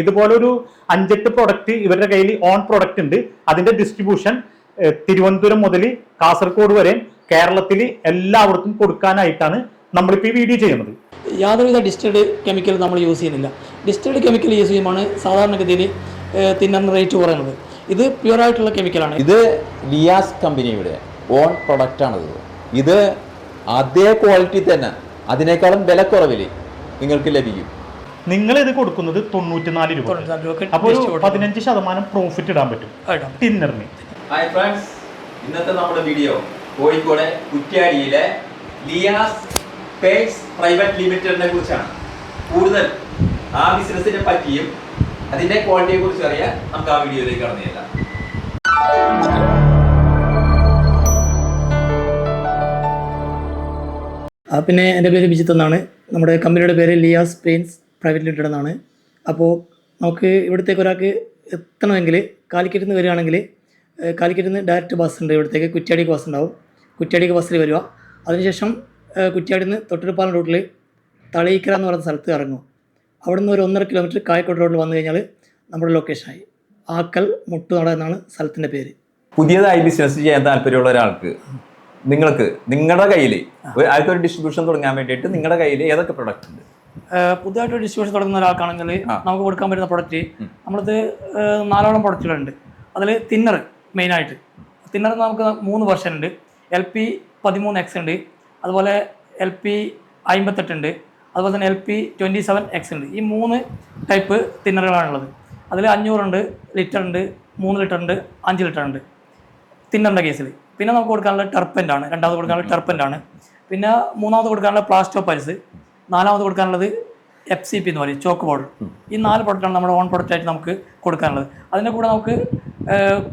ഇതുപോലൊരു അഞ്ചെട്ട് പ്രൊഡക്റ്റ് ഇവരുടെ കയ്യിൽ ഓൺ പ്രൊഡക്റ്റ് ഉണ്ട്. അതിന്റെ ഡിസ്ട്രിബ്യൂഷൻ തിരുവനന്തപുരം മുതൽ കാസർഗോഡ് വരെ കേരളത്തിൽ എല്ലാവർക്കും കൊടുക്കാനായിട്ടാണ് നമ്മളിപ്പോൾ ഈ വീഡിയോ ചെയ്യുന്നത്. യാതൊരുവിധ ഡിസ്റ്റേഡ് കെമിക്കൽ നമ്മൾ യൂസ് ചെയ്യുന്നില്ല. ഡിസ്റ്റേഡ് കെമിക്കൽ യൂസ് ചെയ്യുമ്പോൾ സാധാരണഗതിയിൽ തിന്നുന്ന റേറ്റ് കുറയുന്നത്. ഇത് പ്യുവർ ആയിട്ടുള്ള കെമിക്കലാണ് ഇത് ലിയാസ് കമ്പനിയുടെ ഓൺ പ്രൊഡക്റ്റാണിത് ഇത് അതേ ക്വാളിറ്റി തന്നെ. അതിനേക്കാളും വിലക്കുറവിൽ നിങ്ങൾക്ക് ലഭിക്കും. നിങ്ങൾ ഇത് കൊടുക്കുന്നത് തൊണ്ണൂറ്റിനാല് രൂപ അപ്പോൾ ഒരു പതിനഞ്ച് ശതമാനം പ്രോഫിറ്റ് ഇടാൻ പറ്റും. ടിന്നറിന് ഹായ് ഫ്രണ്ട്സ് ഇന്നത്തെ നമ്മുടെ വീഡിയോ കോഴിക്കോട് കുറ്റ്യാടിയിലെ ലിയാസ് പേഴ്സ് പ്രൈവറ്റ് ലിമിറ്റഡിനെ കുറിച്ചാണ്. കൂടുതൽ ആ ബിസിനസ്സിനെ പറ്റിയും അതിന്റെ ക്വാളിറ്റിയെ കുറിച്ച് അറിയാൻ നമുക്ക് ആ വീഡിയോയിലേക്ക് കടന്നു ചെല്ലാം. ആ, പിന്നെ എന്റെ പേര് വിജിത്ത് എന്നാണ്. നമ്മുടെ കമ്പനിയുടെ പേര് ലിയാസ് പെയിൻസ് പ്രൈവറ്റ് ലിമിറ്റഡ് എന്നാണ്. അപ്പോൾ നമുക്ക് ഇവിടത്തേക്ക് ഒരാൾക്ക് എത്തണമെങ്കിൽ കാലിക്കറ്റിൽ നിന്ന് വരികയാണെങ്കിൽ കാലിക്കറ്റിൽ നിന്ന് ഡയറക്റ്റ് ബസ് ഉണ്ട് ഇവിടത്തേക്ക്. കുറ്റ്യാടിക്ക് ബസ് ഉണ്ടാവും. കുറ്റ്യാടിക്ക് ബസ്സിൽ വരിക. അതിനുശേഷം കുറ്റ്യാടിന്ന് കുറ്റ്യാടിയിൽ നിന്ന് തൊട്ടിൽപ്പാലം റൂട്ടിൽ തളയിക്കര എന്ന് പറയുന്ന സ്ഥലത്ത് ഇറങ്ങും അവിടെ നിന്ന് ഒരു ഒന്നര കിലോമീറ്റർ കായക്കോട് റോഡിൽ വന്നു കഴിഞ്ഞാൽ നമ്മുടെ ലൊക്കേഷനായി ആക്കൽ മുട്ടുനട എന്നാണ് സ്ഥലത്തിന്റെ പേര്. പുതിയതായി ബിസിനസ് ചെയ്യാൻ താല്പര്യമുള്ള ഒരാൾക്ക് നിങ്ങൾക്ക് നിങ്ങളുടെ കയ്യിൽ ആദ്യത്തെ ഒരു ഡിസ്ട്രിബ്യൂഷൻ തുടങ്ങാൻ വേണ്ടിയിട്ട് നിങ്ങളുടെ കയ്യിൽ ഏതൊക്കെ പ്രൊഡക്റ്റ് ഉണ്ട്? പുതുതായിട്ട് ഡിസ്ട്രിബ്യൂഷൻ തുടങ്ങുന്ന ഒരാൾക്കാണെങ്കിൽ നമുക്ക് കൊടുക്കാൻ പറ്റുന്ന പ്രൊഡക്റ്റ് നമ്മളത് നാലോളം പ്രൊഡക്റ്റുകളുണ്ട് അതിൽ തിന്നർ മെയിനായിട്ട് തിന്നർ നമുക്ക് മൂന്ന് വെർഷൻ ഉണ്ട്. എൽ പി പതിമൂന്ന് എക്സ് ഉണ്ട്. അതുപോലെ എൽ പി അമ്പത്തെട്ടുണ്ട് അതുപോലെ തന്നെ L P twenty seven X ഉണ്ട്. ഈ മൂന്ന് ടൈപ്പ് തിന്നറുകളാണുള്ളത് അതിൽ അഞ്ഞൂറുണ്ട് ലിറ്റർ ഉണ്ട് മൂന്ന് ലിറ്റർ ഉണ്ട് അഞ്ച് ലിറ്റർ ഉണ്ട്. തിന്നറിന്റെ കേസിൽ പിന്നെ നമുക്ക് കൊടുക്കാനുള്ള ടെർപ്പന്റാണ് രണ്ടാമത് കൊടുക്കാനുള്ള ടെർപ്പന്റാണ് പിന്നെ മൂന്നാമത് കൊടുക്കാനുള്ള പ്ലാസ്റ്റോ പൽസ് നാലാമത് കൊടുക്കാനുള്ളത് എഫ് സി പി എന്ന് പറയും ചോക്ക് ബോർഡ് ഈ നാല് പ്രൊഡക്റ്റാണ് നമ്മുടെ ഓൺ പ്രൊഡക്റ്റായിട്ട് നമുക്ക് കൊടുക്കാനുള്ളത്. അതിന്റെ കൂടെ നമുക്ക്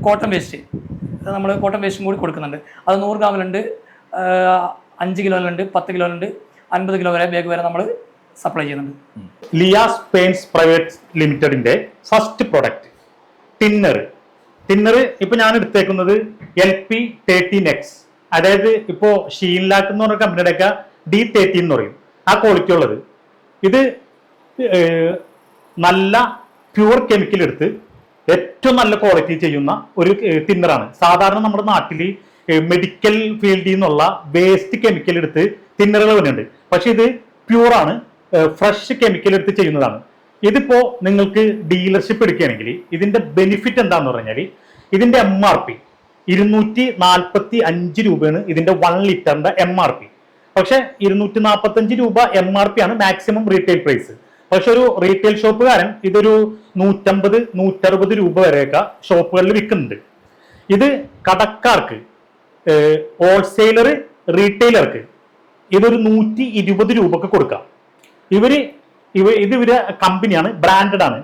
കോട്ടൺ വേസ്റ്റ് നമ്മൾ കോട്ടൺ വേസ്റ്റും കൂടി കൊടുക്കുന്നുണ്ട്. അത് നൂറ് ഗ്രാമിലുണ്ട് അഞ്ച് കിലോയിലുണ്ട് പത്ത് കിലോയിലുണ്ട് അൻപത് കിലോ വരെ ബാഗ് വരെ നമ്മൾ സപ്ലൈ ചെയ്യുന്നുണ്ട്. ലിയാസ് പെയിൻസ് പ്രൈവറ്റ് ലിമിറ്റഡിന്റെ ഫസ്റ്റ് പ്രൊഡക്റ്റ് ടിന്നർ ടിന്നർ ഇപ്പൊ ഞാൻ എടുത്തേക്കുന്നത് എൽ പി തേർട്ടീൻ എക്സ് അതായത് ഇപ്പോ ഷീൻലാക്ക് എന്ന് പറഞ്ഞ കമ്പനിയുടെ ഒക്കെ ഡി തേർട്ടീൻ എന്ന് പറയും. ആ ക്വാളിറ്റി ഉള്ളത്. ഇത് നല്ല പ്യൂർ കെമിക്കൽ എടുത്ത് ഏറ്റവും നല്ല ക്വാളിറ്റി ചെയ്യുന്ന ഒരു തിന്നറാണ് സാധാരണ നമ്മുടെ നാട്ടിൽ മെഡിക്കൽ ഫീൽഡിൽ നിന്നുള്ള വേസ്റ്റ് കെമിക്കൽ എടുത്ത് തിന്നറുകൾ വരുന്നുണ്ട് പക്ഷെ ഇത് പ്യുവറാണ് ഫ്രഷ് കെമിക്കൽ എടുത്ത് ചെയ്യുന്നതാണ്. ഇതിപ്പോ നിങ്ങൾക്ക് ഡീലർഷിപ്പ് എടുക്കുകയാണെങ്കിൽ ഇതിന്റെ ബെനിഫിറ്റ് എന്താന്ന് പറഞ്ഞാൽ ഇതിന്റെ എം ആർ പി ഇരുന്നൂറ്റി നാൽപ്പത്തി അഞ്ച് രൂപയാണ് ഇതിന്റെ വൺ ലിറ്ററിന്റെ എം ആർ പി പക്ഷെ ഇരുന്നൂറ്റി നാൽപ്പത്തി അഞ്ച് രൂപ എം ആർ പി ആണ് മാക്സിമം റീറ്റെയിൽ പ്രൈസ് പക്ഷെ ഒരു റീറ്റെയിൽ ഷോപ്പുകാരൻ ഇതൊരു നൂറ്റമ്പത് നൂറ്ററുപത് രൂപ വരെയൊക്കെ ഷോപ്പുകളിൽ വിൽക്കുന്നുണ്ട്. ഇത് കടക്കാർക്ക് ഹോൾസെയിലർ റീറ്റെയിലർക്ക് ഇതൊരു നൂറ്റി ഇരുപത് രൂപക്ക് കൊടുക്കാം. ഇവർ ഇവ ഇത് ഇവർ കമ്പനിയാണ് ബ്രാൻഡഡ് ആണ്.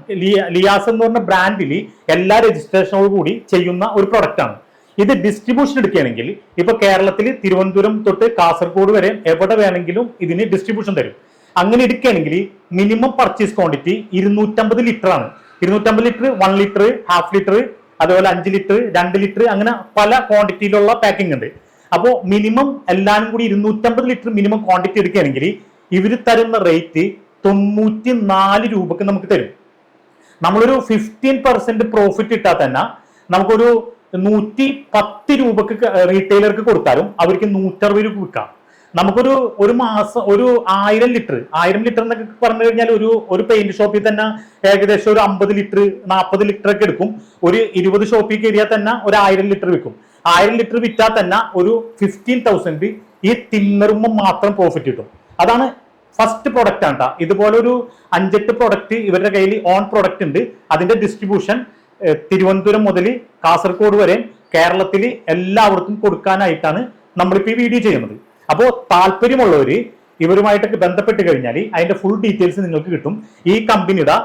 ലിയാസ് എന്ന് പറഞ്ഞ ബ്രാൻഡിൽ എല്ലാ രജിസ്ട്രേഷനോട് കൂടി ചെയ്യുന്ന ഒരു പ്രൊഡക്റ്റ് ആണ്. ഇത് ഡിസ്ട്രിബ്യൂഷൻ എടുക്കുകയാണെങ്കിൽ ഇപ്പൊ കേരളത്തിൽ തിരുവനന്തപുരം തൊട്ട് കാസർഗോഡ് വരെ എവിടെ വേണമെങ്കിലും ഇതിന് ഡിസ്ട്രിബ്യൂഷൻ തരും. അങ്ങനെ എടുക്കുകയാണെങ്കിൽ മിനിമം പർച്ചേസ് ക്വാണ്ടിറ്റി ഇരുന്നൂറ്റമ്പത് ലിറ്റർ ആണ്. ഇരുന്നൂറ്റമ്പത് litre one litre half litre അതുപോലെ അഞ്ച് ലിറ്റർ രണ്ട് ലിറ്റർ അങ്ങനെ പല ക്വാണ്ടിറ്റിയിലുള്ള പാക്കിംഗ് ഉണ്ട്. അപ്പോൾ മിനിമം എല്ലാവരും കൂടി ഇരുന്നൂറ്റമ്പത് ലിറ്റർ മിനിമം ക്വാണ്ടിറ്റി എടുക്കുകയാണെങ്കിൽ ഇവർ തരുന്ന റേറ്റ് തൊണ്ണൂറ്റി നാല് രൂപക്ക് നമുക്ക് തരും. നമ്മളൊരു ഫിഫ്റ്റീൻ പെർസെന്റ് പ്രോഫിറ്റ് ഇട്ടാൽ തന്നെ നമുക്കൊരു നൂറ്റി പത്ത് രൂപക്ക് റീറ്റെയിലർക്ക് കൊടുത്താലും അവർക്ക് നൂറ്ററുപത് രൂപ വിൽക്കാം. നമുക്കൊരു ഒരു മാസം ഒരു ആയിരം ലിറ്റർ ആയിരം ലിറ്റർ എന്നൊക്കെ പറഞ്ഞു കഴിഞ്ഞാൽ ഒരു ഒരു പെയിന്റ് ഷോപ്പിൽ തന്നെ ഏകദേശം ഒരു അമ്പത് ലിറ്റർ നാൽപ്പത് ലിറ്റർ ഒക്കെ എടുക്കും. ഒരു ഇരുപത് ഷോപ്പിൽ കയറിയാൽ തന്നെ ഒരു ആയിരം ലിറ്റർ വിൽക്കും. ആയിരം ലിറ്റർ വിറ്റാൽ തന്നെ ഒരു ഫിഫ്റ്റീൻ തൗസൻഡ് ഈ തിന്നറുമ്പോൾ മാത്രം പ്രോഫിറ്റ് കിട്ടും. അതാണ് ഫസ്റ്റ് പ്രൊഡക്റ്റ് ആണ്. ഇതുപോലെ ഒരു അഞ്ചെട്ട് പ്രൊഡക്റ്റ് ഇവരുടെ കയ്യിൽ ഓൺ പ്രൊഡക്റ്റ് ഉണ്ട്. അതിന്റെ ഡിസ്ട്രിബ്യൂഷൻ തിരുവനന്തപുരം മുതൽ കാസർഗോഡ് വരെ കേരളത്തിൽ എല്ലാവർക്കും കൊടുക്കാനായിട്ടാണ് നമ്മളിപ്പോൾ ഈ വീഡിയോ ചെയ്യുന്നത്. അപ്പോൾ താല്പര്യമുള്ളവർ ഇവരുമായിട്ടൊക്കെ ബന്ധപ്പെട്ട് കഴിഞ്ഞാൽ അതിന്റെ ഫുൾ ഡീറ്റെയിൽസ് നിങ്ങൾക്ക് കിട്ടും. ഈ കമ്പനിയുടെ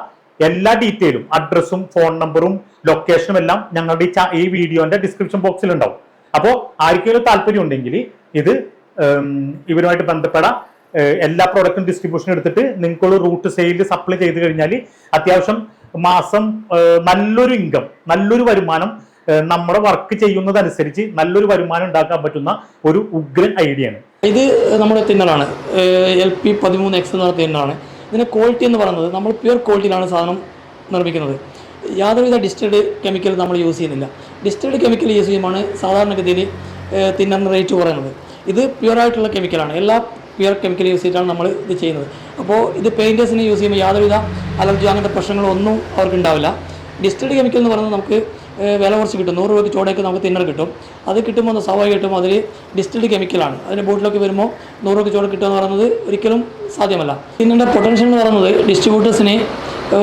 എല്ലാ ഡീറ്റെയിലും അഡ്രസ്സും ഫോൺ നമ്പറും ലൊക്കേഷനും എല്ലാം ഞങ്ങളുടെ ഈ വീഡിയോന്റെ ഡിസ്ക്രിപ്ഷൻ ബോക്സിൽ ഉണ്ടാവും. അപ്പോൾ ആർക്കെങ്കിലും താല്പര്യം ഉണ്ടെങ്കിൽ ഇത് ഇവരുമായിട്ട് ബന്ധപ്പെടാം എല്ലാ പ്രോഡക്റ്റും ഡിസ്ട്രിബ്യൂഷൻ എടുത്തിട്ട് നിങ്ങൾക്കുള്ള റൂട്ട് സെയിൽ സപ്ലൈ ചെയ്ത് കഴിഞ്ഞാൽ അത്യാവശ്യം മാസം നല്ലൊരു ഇൻകം നല്ലൊരു വരുമാനം നമ്മുടെ വർക്ക് ചെയ്യുന്നതനുസരിച്ച് നല്ലൊരു വരുമാനം ഉണ്ടാക്കാൻ പറ്റുന്ന ഒരു ഉഗ്രൻ ഐഡിയ ആണ്. ഇത് നമ്മുടെ തിന്നലാണ്. എൽ പി പതിമൂന്ന് എക്സ് എന്ന് പറഞ്ഞ തിന്നലാണ്. ഇതിന്റെ ക്വാളിറ്റി എന്ന് പറയുന്നത് നമ്മൾ പ്യുവർ ക്വാളിറ്റിയിലാണ് സാധനം നിർമ്മിക്കുന്നത്. യാതൊരുവിധ ഡിസ്റ്റേഡ് കെമിക്കൽ നമ്മൾ യൂസ് ചെയ്യുന്നില്ല. ഡിസ്റ്റേഡ് കെമിക്കൽ യൂസ് ചെയ്യുമ്പോഴാണ് സാധാരണഗതിയിൽ തിന്നറിന് റേറ്റ് കുറയുന്നത്. ഇത് പ്യുവറായിട്ടുള്ള കെമിക്കലാണ് എല്ലാ പ്യുവർ കെമിക്കൽ യൂസ് ചെയ്തിട്ടാണ് നമ്മൾ ഇത് ചെയ്യുന്നത്. അപ്പോൾ ഇത് പെയിന്റേഴ്സിന് യൂസ് ചെയ്യുമ്പോൾ യാതൊരുവിധ അലർജി അങ്ങനത്തെ പ്രശ്നങ്ങളൊന്നും അവർക്ക് ഉണ്ടാവില്ല ഡിസ്റ്റിൽഡ് കെമിക്കൽ എന്ന് പറയുന്നത് നമുക്ക് വില കുറച്ച് കിട്ടും. നൂറ് രൂപയ്ക്ക് ചോടയ്ക്ക് നമുക്ക് തിന്നർ കിട്ടും. അത് കിട്ടുമ്പോൾ സ്വാഭാവികമായിട്ടും അതിൽ ഡിസ്റ്റഡ് കെമിക്കലാണ് അതിന്റെ ബോട്ടിലൊക്കെ വരുമ്പോൾ നൂറ് രൂപയ്ക്ക് ചോട കിട്ടുക എന്ന് പറയുന്നത് ഒരിക്കലും സാധ്യമല്ല. ഇതിന്റെ പൊട്ടൻഷ്യൽ എന്ന് പറയുന്നത് ഡിസ്ട്രിബ്യൂട്ടേഴ്സിന്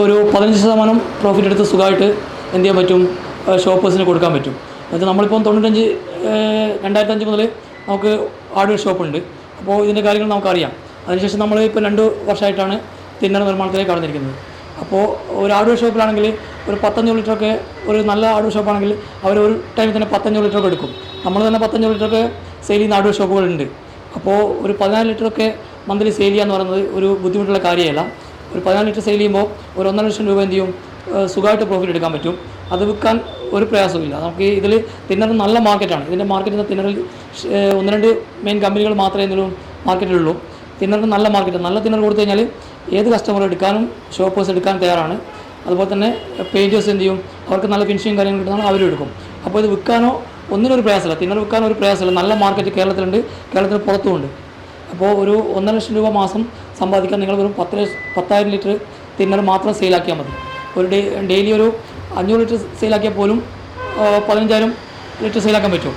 ഒരു പതിനഞ്ച് ശതമാനം പ്രോഫിറ്റ് എടുത്ത് സുഖമായിട്ട് എന്ത് ചെയ്യാൻ പറ്റും? ഷോപ്പേഴ്സിന് കൊടുക്കാൻ പറ്റും. അത് നമ്മളിപ്പം തൊണ്ണൂറ്റഞ്ച് രണ്ടായിരത്തഞ്ച് മുതൽ നമുക്ക് ഹാർഡ്വെയർ ഷോപ്പുണ്ട് അപ്പോൾ ഇതിന്റെ കാര്യങ്ങൾ നമുക്കറിയാം. അതിനുശേഷം നമ്മൾ ഇപ്പോൾ രണ്ട് വർഷമായിട്ടാണ് തിന്നർ നിർമ്മാണത്തിലേക്ക് കടന്നിരിക്കുന്നത്. അപ്പോൾ ഒരു ഹാർഡ്വെയർ ഷോപ്പിലാണെങ്കിൽ ഒരു പത്തഞ്ഞൂറ് ലിറ്ററൊക്കെ ഒരു നല്ല ഹാർഡ്വെയർ ഷോപ്പാണെങ്കിൽ അവർ ഒരു ടൈമിൽ തന്നെ പത്തഞ്ഞൂറ് ലിറ്ററൊക്കെ എടുക്കും. നമ്മൾ തന്നെ പത്തഞ്ഞൂറ് ലിറ്ററൊക്കെ സെയിൽ ചെയ്യുന്ന ഹാർഡ്വെയർ ഷോപ്പുകളുണ്ട് അപ്പോൾ ഒരു പതിനാല് ലിറ്ററൊക്കെ മന്ത്ലി സെയിൽ ചെയ്യുക എന്ന് പറയുന്നത് ഒരു ബുദ്ധിമുട്ടുള്ള കാര്യമല്ല. ഒരു പതിനാല് ലിറ്റർ സെയിൽ ചെയ്യുമ്പോൾ ഒരു ഒന്നര ലക്ഷം രൂപ എന്ത് ചെയ്യും? സുഖമായിട്ട് പ്രോഫിറ്റ് എടുക്കാൻ പറ്റും. അത് വിൽക്കാൻ ഒരു പ്രയാസമില്ല നമുക്ക് ഇതിൽ തിന്നർ നല്ല മാർക്കറ്റാണ്. ഇതിന്റെ മാർക്കറ്റിൽ തിന്നറിൽ ഒന്ന് രണ്ട് മെയിൻ കമ്പനികൾ മാത്രമേ എന്തെങ്കിലും മാർക്കറ്റിലുള്ളൂ. തിന്നറിന് നല്ല മാർക്കറ്റ്. നല്ല തിന്നർ കൊടുത്തു കഴിഞ്ഞാൽ ഏത് കസ്റ്റമർ എടുക്കാനും ഷോപ്പേഴ്സ് എടുക്കാൻ തയ്യാറാണ്. അതുപോലെ തന്നെ പെയിന്റേഴ്സ് എന്ത് ചെയ്യും? അവർക്ക് നല്ല ഫിനിഷിങ് കാര്യങ്ങൾ കിട്ടുന്ന അവരും എടുക്കും. അപ്പോൾ ഇത് വിൽക്കാനോ ഒന്നിനൊരു പ്രയാസമില്ല. തിന്നർ വിൽക്കാനോ ഒരു പ്രയാസമില്ല. നല്ല മാർക്കറ്റ് കേരളത്തിലുണ്ട്. കേരളത്തിന് പുറത്തുമുണ്ട്. അപ്പോൾ ഒരു ഒന്നര ലക്ഷം രൂപ മാസം സമ്പാദിക്കാൻ നിങ്ങൾ വെറും പത്ത് പത്തായിരം ലിറ്റർ തിന്നർ മാത്രം സെയിലാക്കിയാൽ മതി. ഒരു ഡെയിലി ഒരു അഞ്ഞൂറ് ലിറ്റർ സെയിലാക്കിയാൽ പോലും പതിനഞ്ചായിരം ലിറ്റർ സെയിലാക്കാൻ പറ്റും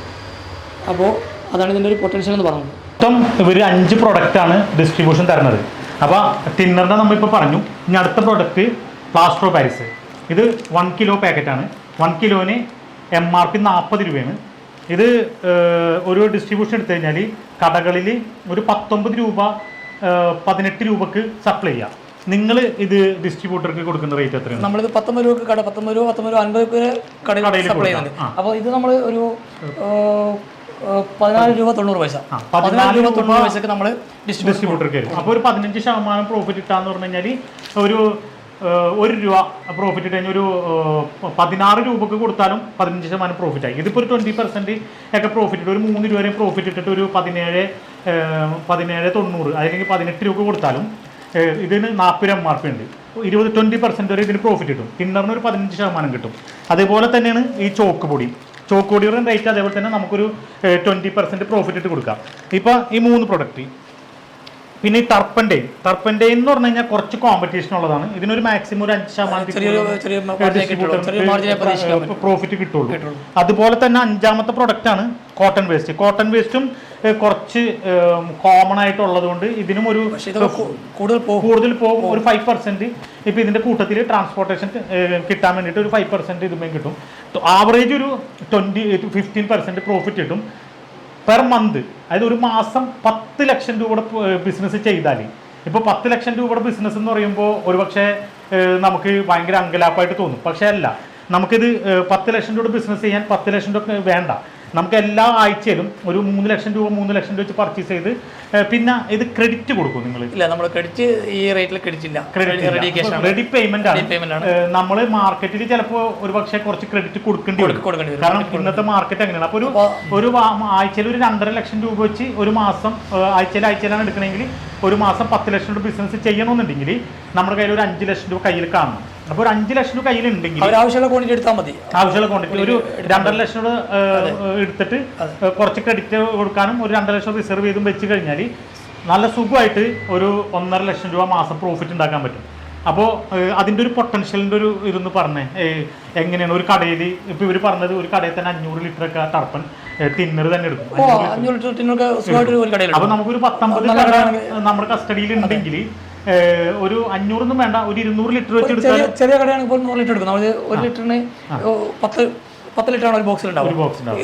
അപ്പോൾ അതാണ് ഇതിന്റെ ഒരു പൊട്ടൻഷ്യൽ എന്ന് പറയുന്നത്. മൊത്തം ഇവർ അഞ്ച് പ്രൊഡക്റ്റാണ് ഡിസ്ട്രിബ്യൂഷൻ തരുന്നത്. അപ്പോൾ ടിന്നറിന്റെ നമ്മളിപ്പോൾ പറഞ്ഞു ഇനി അടുത്ത പ്രൊഡക്റ്റ് പ്ലാസ്റ്റർ പാരിസ് ഇത് വൺ കിലോ പാക്കറ്റാണ് വൺ കിലോന് എം ആർ പി നാൽപ്പത് രൂപയാണ്. ഇത് ഒരു ഡിസ്ട്രിബ്യൂഷൻ എടുത്തു കഴിഞ്ഞാൽ കടകളിൽ ഒരു പത്തൊമ്പത് രൂപ പതിനെട്ട് രൂപക്ക് സപ്ലൈ ചെയ്യാം. നിങ്ങൾ ഇത് ഡിസ്ട്രിബ്യൂട്ടർക്ക് കൊടുക്കുന്ന റേറ്റ് എത്രയാണ്? നമ്മളിത് പത്തൊമ്പത് രൂപ കട പത്തൊമ്പത് രൂപ പത്തൊമ്പത് രൂപ അൻപത് രൂപ കടയിൽ സപ്ലൈ. ചെയ്യുന്നുണ്ട്. അപ്പോൾ ഇത് നമ്മൾ ഒരു പതിനാല് രൂപ തൊണ്ണൂറ് പൈസ. പതിനാല് രൂപ തൊണ്ണൂറ് പൈസക്ക് നമ്മൾ ഡിസ്ട്രിബ്യൂട്ടർക്ക് വരും അപ്പോൾ ഒരു പതിനഞ്ച് ശതമാനം പ്രോഫിറ്റ് ഇട്ടാന്ന് പറഞ്ഞു കഴിഞ്ഞാൽ ഒരു ഒരു രൂപ പ്രോഫിറ്റ് ഇട്ട് കഴിഞ്ഞാൽ ഒരു പതിനാറ് രൂപക്ക് കൊടുത്താലും പതിനഞ്ച് ശതമാനം പ്രോഫിറ്റ് ആയി. ഇതിപ്പോൾ ഒരു ട്വന്റി പെർസെന്റ് ഒക്കെ പ്രോഫിറ്റ് ഇട്ട് ഒരു മൂന്ന് രൂപ വരെ പ്രോഫിറ്റ് ഇട്ടിട്ട് ഒരു പതിനേഴ് പതിനേഴ് തൊണ്ണൂറ് അല്ലെങ്കിൽ പതിനെട്ട് രൂപ കൊടുത്താലും ഇതിന് നാൽപ്പത് എം ആർ പി ഉണ്ട്. ഇരുപത് ട്വന്റി പെർസെന്റ് വരെ ഇതിന് പ്രോഫിറ്റ് കിട്ടും. ടിന്നറിന് ഒരു പതിനഞ്ച് ശതമാനം കിട്ടും. അതേപോലെ തന്നെയാണ് ഈ ചോക്ക് പൊടി. ചോക്ക് പൊടിയുടെ റേറ്റ് അതേപോലെ തന്നെ നമുക്കൊരു ട്വന്റി പെർസെന്റ് പ്രോഫിറ്റ് ഇട്ട് കൊടുക്കാം. ഇപ്പോൾ ഈ മൂന്ന് പ്രൊഡക്റ്റ് പിന്നെ ഈ ടർപ്പന്റെ ടർപ്പന്റെ എന്ന് പറഞ്ഞു കഴിഞ്ഞാൽ കുറച്ച് കോമ്പറ്റീഷൻ ഉള്ളതാണ്. ഇതിനൊരു മാക്സിമം ഒരു അഞ്ച് ശതമാനം പ്രോഫിറ്റ് കിട്ടുള്ളൂ. അതുപോലെ തന്നെ അഞ്ചാമത്തെ പ്രൊഡക്റ്റ് ആണ് കോട്ടൺ വേസ്റ്റ് കോട്ടൺ വേസ്റ്റും കുറച്ച് കോമൺ ആയിട്ടുള്ളത് കൊണ്ട് ഇതിനും ഒരു കൂടുതൽ പോകും കൂടുതൽ പോകും. ഒരു ഫൈവ് പെർസെന്റ് ഇപ്പൊ ഇതിന്റെ കൂട്ടത്തിൽ ട്രാൻസ്പോർട്ടേഷൻ കിട്ടാൻ വേണ്ടിയിട്ട് ഒരു ഫൈവ് പെർസെന്റ് ഇതുമേ കിട്ടും. ആവറേജ് ഒരു ട്വന്റി ഫിഫ്റ്റീൻ പെർസെന്റ് പ്രോഫിറ്റ് കിട്ടും പെർ മന്ത് അതായത് ഒരു മാസം പത്ത് ലക്ഷം രൂപയുടെ ബിസിനസ് ചെയ്താൽ ഇപ്പോൾ പത്ത് ലക്ഷം രൂപയുടെ ബിസിനസ് എന്ന് പറയുമ്പോൾ ഒരുപക്ഷെ നമുക്ക് ഭയങ്കര അങ്കലാപ്പായിട്ട് തോന്നും. പക്ഷെ അല്ല നമുക്കിത് പത്ത് ലക്ഷം രൂപയുടെ ബിസിനസ് ചെയ്യാൻ പത്ത് ലക്ഷം രൂപ വേണ്ട. നമുക്ക് എല്ലാ ആഴ്ചയിലും ഒരു മൂന്ന് ലക്ഷം രൂപ മൂന്ന് ലക്ഷം രൂപ വെച്ച് പർച്ചേസ് ചെയ്ത് പിന്നെ ഇത് ക്രെഡിറ്റ് കൊടുക്കും നിങ്ങൾ ഇല്ല നമ്മൾ ക്രെഡിറ്റ് ഈ റേറ്റിൽ ക്രെഡിറ്റ് ഇല്ല. റെഡി പേയ്മെന്റ് ആണ്. നമ്മൾ മാർക്കറ്റിൽ ചിലപ്പോൾ ഒരു പക്ഷേ കുറച്ച് ക്രെഡിറ്റ് കൊടുക്കേണ്ടി വരും. കൊടുക്കേണ്ടി വരും. കാരണം ഇന്നത്തെ മാർക്കറ്റ് അങ്ങനെയാണ് അപ്പോൾ ഒരു ഒരു ആഴ്ചയിൽ ഒരു രണ്ടര ലക്ഷം രൂപ വെച്ച് ഒരു മാസം ആഴ്ചയിൽ ആഴ്ചയിലാണ് എടുക്കണമെങ്കിൽ ഒരു മാസം പത്ത് ലക്ഷം രൂപ ബിസിനസ് ചെയ്യണമെന്നുണ്ടെങ്കിൽ നമ്മുടെ കയ്യിൽ ഒരു അഞ്ച് ലക്ഷം രൂപ കയ്യിൽ കാണണം അപ്പോൾ ഒരു അഞ്ച് ലക്ഷം രൂപ കയ്യിലുണ്ടെങ്കിൽ അവർ ആവശ്യമുള്ള ക്വാണ്ടിറ്റി എടുത്താൽ മതി. ആവശ്യമുള്ള ക്വാണ്ടിറ്റി ഒരു രണ്ടര ലക്ഷം രൂപ എടുത്തിട്ട് കുറച്ച് ക്രെഡിറ്റ് കൊടുക്കാനും ഒരു രണ്ടര ലക്ഷം റിസർവ് ചെയ്തും വെച്ച് കഴിഞ്ഞാൽ നല്ല സുഖമായിട്ട് ഒരു ഒന്നര ലക്ഷം രൂപ മാസം പ്രോഫിറ്റ് ഉണ്ടാക്കാൻ പറ്റും. അപ്പോൾ അതിന്റെ ഒരു പൊട്ടൻഷ്യലിന്റെ ഒരു ഇതെന്ന് പറഞ്ഞേ എങ്ങനെയാണ്? ഒരു കടയിൽ ഇപ്പോൾ ഇവർ പറഞ്ഞത് ഒരു കടയിൽ തന്നെ അഞ്ഞൂറ് ലിറ്റർ ഒക്കെ ടർപ്പൻ തിന്നർ തന്നെ എടുക്കും. അപ്പോൾ നമുക്കൊരു പത്തൊമ്പത് നമ്മുടെ കസ്റ്റഡിയിൽ ഉണ്ടെങ്കിൽ ഒരു അഞ്ഞൂറൊന്നും വേണ്ട ഒരു ഇരുന്നൂറ് ലിറ്റർ വെച്ച് എടുത്താൽ ചെറിയ കടയാണെങ്കിൽ നൂറ് ലിറ്റർ എടുക്കും നമ്മൾ ഒരു ലിറ്ററിന് പത്ത് പത്ത് ലിറ്ററാണ് ഒരു ബോക്സിൽ ഉണ്ടാവും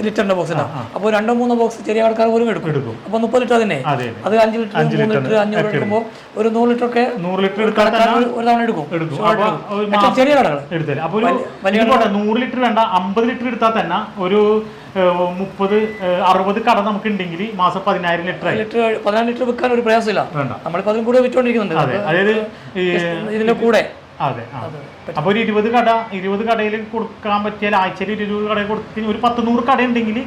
ലിറ്ററിന്റെ ബോക്സ് ഉണ്ടാവും അപ്പോൾ രണ്ടോ മൂന്നോ ബോക്സ് ചെറിയ ആൾക്കാർ പോലും എടുക്കും. അപ്പോൾ മുപ്പത് ലിറ്റർ തന്നെ അതെ അഞ്ച് ലിറ്റർ മൂന്ന് ലിറ്റർ അഞ്ഞൂറ് എടുക്കുമ്പോൾ ഒരു നൂറ് ലിറ്റർ ഒക്കെ നൂറ് ലിറ്റർ ഒരു തവണ എടുക്കും. ചെറിയ കടകൾ. നൂറ് ലിറ്റർ വേണ്ട അമ്പത് ലിറ്റർ എടുത്താൽ തന്നെ ഒരു മുപ്പത് അറുപത് കട നമുക്ക് ഉണ്ടെങ്കിൽ മാസം പതിനായിരം ലിറ്റർ ലിറ്റർ പതിനായിരം ലിറ്റർ വിൽക്കാൻ ഒരു പ്രയാസമില്ല. നമ്മളിപ്പോൾ അതിലും കൂടെ വിറ്റുകൊണ്ടിരിക്കുന്നുണ്ട് അതെ അതായത് ഇതിന്റെ കൂടെ. അതെ. അപ്പൊ ഒരു ഇരുപത് കട ഇരുപത് കടയിൽ കൊടുക്കാൻ പറ്റിയാൽ ആഴ്ചയിൽ ഇരുപത് കട കൊടുത്തിന് ഒരു പത്ത് നൂറ് കട ഉണ്ടെങ്കിൽ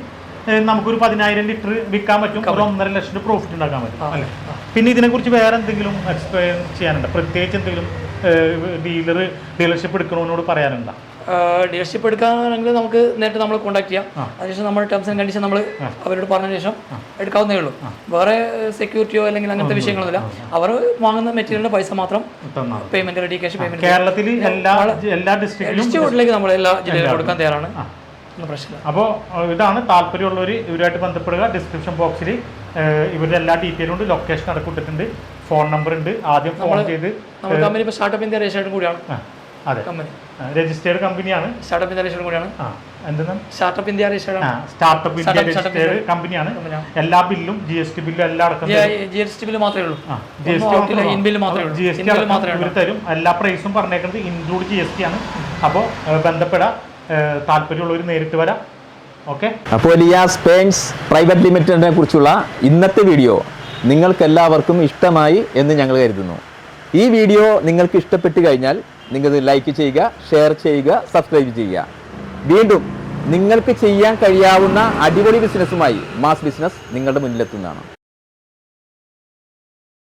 നമുക്കൊരു പതിനായിരം ലിറ്റർ വിൽക്കാൻ പറ്റും. ഒരു ഒന്നര ലക്ഷം രൂപ പ്രോഫിറ്റ് ഉണ്ടാക്കാൻ പറ്റും. അല്ലേ? പിന്നെ ഇതിനെക്കുറിച്ച് വേറെ എന്തെങ്കിലും എക്സ്പ്ലെയിൻ ചെയ്യാനുണ്ടോ? പ്രത്യേകിച്ച് എന്തെങ്കിലും ഡീലർ ഡീലർഷിപ്പ് എടുക്കണമെന്നോട് പറയാനുണ്ടോ? ഡീലർഷിപ്പ് എടുക്കാനാണെങ്കിൽ നമുക്ക് നേരിട്ട് നമ്മൾ കോൺടാക്ട് ചെയ്യാം. അതിനുശേഷം നമ്മൾ ടേംസ് ആൻഡ് കണ്ടീഷൻ നമ്മൾ അവരോട് പറഞ്ഞ ശേഷം എടുക്കാവുന്നേ ഉള്ളൂ. വേറെ സെക്യൂരിറ്റിയോ അല്ലെങ്കിൽ അങ്ങനത്തെ വിഷയങ്ങളൊന്നുമില്ല. അവർ വാങ്ങുന്ന മെറ്റീരിയലിന്റെ പൈസ മാത്രം പേയ്മെന്റ് റെഡി ക്യാഷ് പേയ്മെന്റ് കേരളത്തിൽ എല്ലാ ഡിസ്ട്രിബ്യൂട്ടിലേക്ക് നമ്മൾ എല്ലാ ജില്ലയിലും കൊടുക്കാൻ തയ്യാറാണ്. അപ്പോൾ ഇതാണ് താല്പര്യമുള്ളവർ ഇവരുമായിട്ട് ബന്ധപ്പെടുക. ഡിസ്ക്രിപ്ഷൻ ബോക്സിൽ ഇവരുടെ എല്ലാ ഡീറ്റെയിലും ഉണ്ട്. ലൊക്കേഷൻ അടക്കം ഇട്ടിട്ടുണ്ട്. ഫോൺ നമ്പർ ഉണ്ട്. ആദ്യം ഫോൺ ചെയ്ത് നമ്മുടെ കമ്പനി ഇപ്പോൾ സ്റ്റാർട്ടപ്പ് ഇന്ത്യ രജിസ്ട്രേഷൻ കൂടിയാണ്. അതെ. കമ്പനി. രജിസ്റ്റേർഡ് കമ്പനിയാണ്. സ്റ്റാർട്ടപ്പ് ഇന്ത്യ കൂടിയാണ്. ആ എന്താണ് startup India registration startup India registered കമ്പനിയാണ്. എല്ലാ ബില്ലും ജി എസ് ടി ബില്ലും എല്ലാം അടക്കം ജി എസ് ടി ബില്ല് മാത്രമേ ഉള്ളൂ. ജി എസ് ഒന്നും ആവത്തില്ല, in മാത്രമേ ഉള്ളൂ. ജി എസ് ടി മാത്രമേ തരും. എല്ലാ പ്രൈസും പറഞ്ഞേക്കുന്നത് ഇൻക്ലൂഡ് ജി എസ് ടി ആണ്. അപ്പോൾ ബന്ധപ്പെടാം താല്പര്യമുള്ളവർ നേരിട്ട് വരാം. ഓക്കെ? അപ്പോൾ ലിയാസ് പെയിൻസ് പ്രൈവറ്റ് ലിമിറ്റഡിനെ കുറിച്ചുള്ള ഇന്നത്തെ വീഡിയോ നിങ്ങൾക്കെല്ലാവർക്കും ഇഷ്ടമായി എന്ന് ഞങ്ങൾ കരുതുന്നു. ഈ വീഡിയോ നിങ്ങൾക്ക് ഇഷ്ടപ്പെട്ടു കഴിഞ്ഞാൽ നിങ്ങൾത് ലൈക്ക് ചെയ്യുക ഷെയർ ചെയ്യുക സബ്സ്ക്രൈബ് ചെയ്യുക. വീണ്ടും നിങ്ങൾക്ക് ചെയ്യാൻ കഴിയാവുന്ന അടിപൊളി ബിസിനസ്സുമായി മാസ് ബിസിനസ് നിങ്ങളുടെ മുന്നിലെത്തുന്നതാണ്.